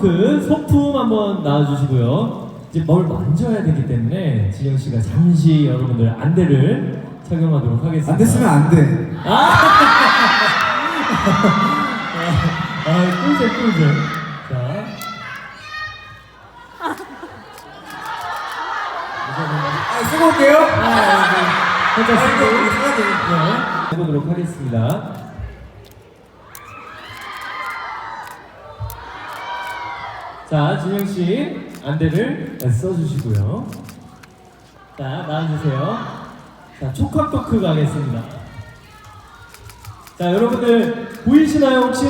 그 소품 한번 나와주시고요. 이제 뭘 만져야 되기 때문에 진영 씨가 잠시 여러분들 안대를 착용하도록 하겠습니다. 안 됐으면 안 돼. 아, 꿀잼 꿀잼. 자. 아, 쓰고 올게요. 살짝 쓰고 아, 네, 해보도록 하겠습니다. 자, 진영 씨 안대를 써주시고요. 자, 나와주세요. 자, 촉각 토크 가겠습니다. 자, 여러분들 보이시나요 혹시?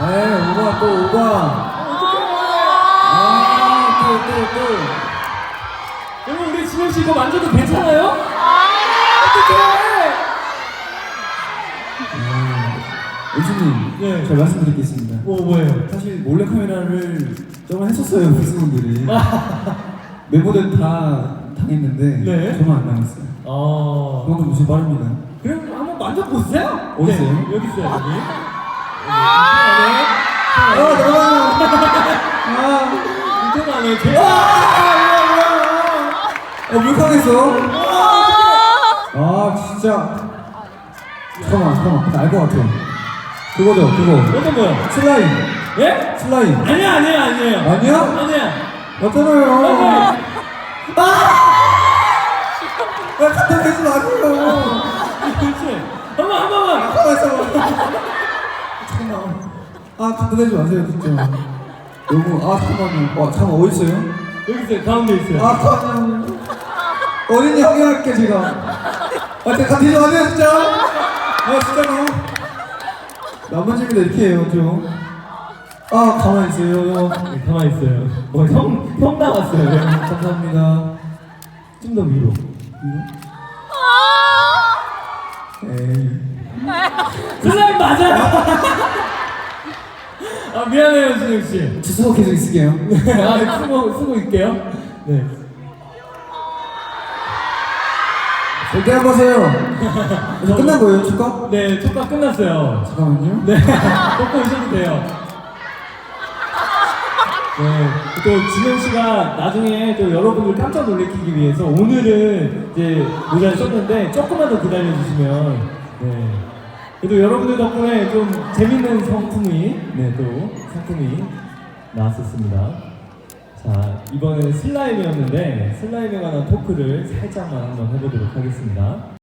네, 오바 또 오바. 아, 또, 또, 또. 여러분 우리 진영 씨 이거 만져도 괜찮아요? 네. 제가 말씀드리겠습니다. 뭐 뭐예요? 사실 몰래 카메라를 저번에 했었어요, 불승분들이. 멤버들 다 당했는데 네. 저만 안 당했어요. 어. 그만큼 무슨 빠릅니다. 그럼 한번 만져보세요. 어디 있어요? 네, 여기 있어요 여기. 아, 들어가요. 아, 안에 제. 어, 물컹했어. 아, 진짜. 잠깐만, 잠깐만. 근데 알것 같아. 그거죠, 그거. 어떤 거요? 슬라임. 예? 슬라임. 아니야 아니야 아니에요. 아니야? 아니야. 맞잖아요. 야, 갖다 대지 마세요. 그렇지. 한번 한 번만. 가만 있어봐. 잠깐만. 아, 갖다 대지 마세요, 진짜. 너무, 아, 잠깐만요. 와, 잠깐만, 어딨어요? 여기 있어요. 가운데 있어요. 아, 잠깐만요. 어린이 확인할게, 제가. 아, 제가 갖다 대지 마세요, 진짜. 아, 진짜로. 재미다 이렇게 해요, 좀. 아, 가만히 있어요. 네, 가만히 있어요. 어, 형, 형 나왔어요. 네. 감사합니다. 좀 더 위로. 에이. 슬라임 맞아요. 아 미안해요 진영 씨. 저 수고 계속 있을게요. 아 네, 쓰고 쓰고 있게요. 네. 절대 안 보세요. 이제 끝난 거예요, 축가? 네, 촉각 끝났어요. 잠깐만요. 네, 먹고 오셔도 돼요. 네, 또 진영 씨가 나중에 또 여러분들 깜짝 놀래키기 위해서 오늘은 이제 모자를 썼는데 조금만 더 기다려 주시면 네. 그래도 여러분들 덕분에 좀 재밌는 상품이 네, 또 상품이 나왔었습니다. 자, 이번에는 슬라임이었는데 슬라임에 관한 토크를 살짝만 한번 해보도록 하겠습니다.